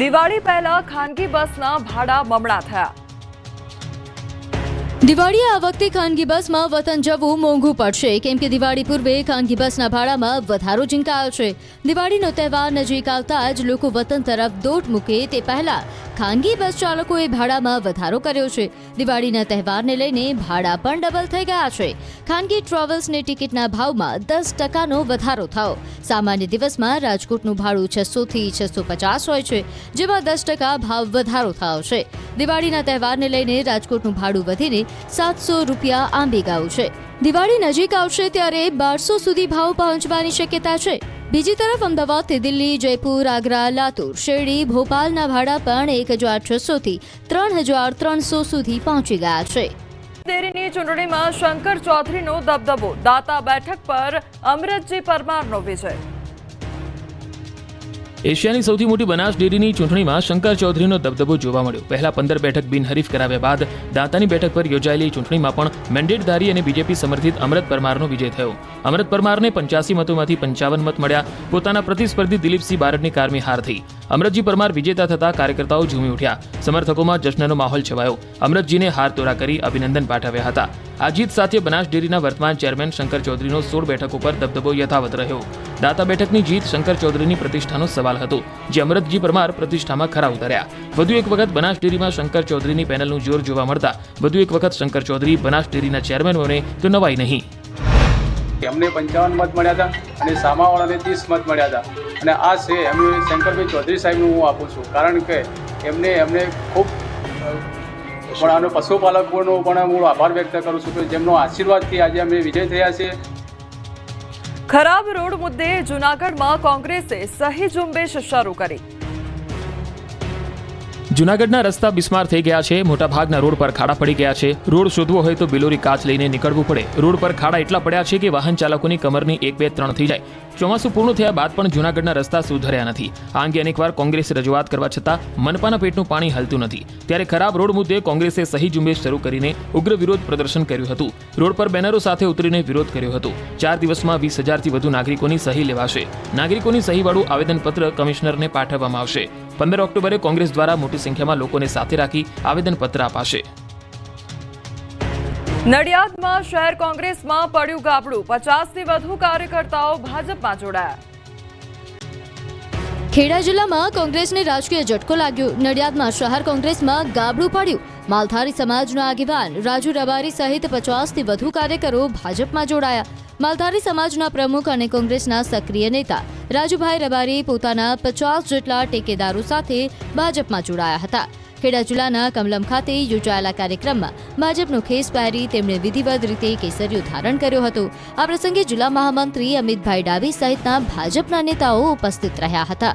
દિવાળી પહેલા ખાનગી બસના ભાડા બમણા થયા. દિવાળીએ આ વખતે ખાનગી બસમાં વતન જવું મોંઘું પડશે. કેમ કે દિવાળી પૂર્વે ખાનગી બસના ભાડામાં વધારો ઝીંકાયો છે. દિવાળીનો તહેવાર નજીક આવતા જ લોકો વતન તરફ દોટ મૂકે તે પહેલા ખાનગી બસ ચાલકોએ ભાડામાં વધારો કર્યો છે. દિવાળીના તહેવારને લઈને ભાડા પણ ડબલ થઈ ગયા છે. ખાનગી ટ્રાવેલ્સની ટિકિટના ભાવમાં દસ ટકાનો વધારો થયો. સામાન્ય દિવસમાં રાજકોટનું ભાડું છસો થી છસો પચાસ હોય છે, જેમાં દસ ટકા ભાવ વધારો થયો છે. દિવાળીના તહેવારને લઈને રાજકોટનું ભાડું વધીને સાતસો રૂપિયા આંબી ગયું છે. દિવાળી નજીક આવશે ત્યારે બારસો સુધી ભાવ પહોંચવાની શક્યતા છે. બીજી તરફ અમદાવાદથી દિલ્હી, જયપુર, આગ્રા, લાતુર, શેરડી, ભોપાલના ભાડા પણ એક હજાર છસોથી ત્રણ હજાર ત્રણસો સુધી પહોંચી ગયા છે. દેરીની ચૂંટણીમાં શંકર ચૌધરીનો દબદબો, દાતા બેઠક પર અમરતજી પરમારનો વિજય. એશિયાની સૌથી મોટી બનાસ ડેરીની ચૂંટણીમાં શંકર ચૌધરીનો દબદબો જોવા મળ્યો. પહેલા પંદર બેઠક બિનહરીફ કરાવ્યા બાદ દાંતાની બેઠક પર યોજાયેલી ચૂંટણીમાં પણ મેન્ડેટધારી અને બીજેપી સમર્થિત અમરત પરમારનો વિજય થયો. અમરત પરમારને પંચ્યાસી મતોમાંથી પંચાવન મત મળ્યા. પોતાના પ્રતિસ્પર્ધી દિલીપસિંહ બારડની કારમી હાર થઈ. અમરતજી પરમાર વિજેતા થતા કાર્યકર્તાઓ ઝૂમી ઉઠ્યા. સમર્થકોમાં જશ્નનો માહોલ છવાયો. અમરતજીને હાર તોરા કરી અભિનંદન પાઠવ્યા હતા. આ જીત સાથે બનાસ ડેરીના વર્તમાન ચેરમેન શંકર ચૌધરીનો સોળ બેઠકો પર દબદબો યથાવત રહ્યો. દાતા બેઠકની જીત શંકર ચૌધરીની પ્રતિષ્ઠાનો સવાલ હતો, જે અમરતજી પરમાર પ્રતિષ્ઠામાં ખરા ઉતર્યા. વધુ એક વખત બનાસ ડેરીમાં શંકર ચૌધરીની પેનલનું જોર જોવા મળતા, વધુ એક વખત શંકર ચૌધરી બનાસ ડેરીના ચેરમેન બને તો નવાઈ નહીં. એમને પંચાવન મત મળ્યા હતા અને સામાવાળાને ત્રીસ મત મળ્યા હતા. અને આ છે એમને શંકરભાઈ ચૌધરી સાહેબનું હું આપું છું, કારણ કે એમને એમને ખૂબ પણ આનો પશુપાલકોનો પણ હું આભાર વ્યક્ત કરું છું કે જેમનો આશીર્વાદથી આજે અમે વિજય થયા છીએ. ખરાબ રોડ મુદ્દે જૂનાગઢમાં કોંગ્રેસે સહી ઝુંબેશ શરૂ કરી. જૂનાગઢના રસ્તા બિસ્માર થઈ ગયા છે. મોટાભાગના રોડ પર ખાડા પડી ગયા છે. રોડ શોધવો હોય તો બિલોરી કાચ લઈને નીકળવું પડે. રોડ પર ખાડા એટલા પડ્યા છે કે વાહન ચાલકોની કમરની એક બે ત્રણ થઈ જાય. ચોમાસું પૂર્ણ થયા બાદ પણ જૂનાગઢના રસ્તા સુધર્યા નથી. આ અંગે અનેકવાર કોંગ્રેસે રજૂઆત કરવા છતાં મનપાના પેટનું પાણી હલતું નથી. ત્યારે ખરાબ રોડ મુદ્દે કોંગ્રેસે સહી ઝુંબેશ શરૂ કરીને ઉગ્ર વિરોધ પ્રદર્શન કર્યું હતું. રોડ પર બેનરો સાથે ઉતરીને વિરોધ કર્યો હતો. ચાર દિવસમાં વીસ હજારથી વધુ નાગરિકોની સહી લેવાશે. નાગરિકોની સહીવાળું આવેદનપત્ર કમિશનરને પાઠવવામાં આવશે. પંદર ઓક્ટોબરે કોંગ્રેસ દ્વારા મોટી સંખ્યામાં લોકોને સાથે રાખી આવેદનપત્ર અપાશે. નડિયાદમાં શહેર કોંગ્રેસમાં પડ્યું ગાબડું. પચાસથી વધુ કાર્યકર્તાઓ ભાજપમાં જોડાયા. ખેડા જિલ્લામાં કોંગ્રેસને રાજકીય ઝટકો લાગ્યો. નડિયાદમાં શહેર કોંગ્રેસમાં ગાબડું પડ્યું. માલધારી સમાજના આગેવાન રાજુ રબારી સહિત પચાસથી વધુ કાર્યકરો ભાજપમાં જોડાયા. માલધારી સમાજના પ્રમુખ અને કોંગ્રેસના સક્રિય નેતા રાજુભાઈ રબારી પોતાના પચાસ જેટલા ટેકેદારો સાથે ભાજપમાં જોડાયા હતા. ખેડા જિલ્લાના કમલમ ખાતે યોજાયેલા કાર્યક્રમમાં ભાજપનો ખેસ પહેરી તેમણે વિધિવત રીતે કેસરીયો ધારણ કર્યો હતો. આ પ્રસંગે જિલ્લા મહામંત્રી અમિતભાઈ ડાવી સહિતના ભાજપના નેતાઓ ઉપસ્થિત રહ્યા હતા.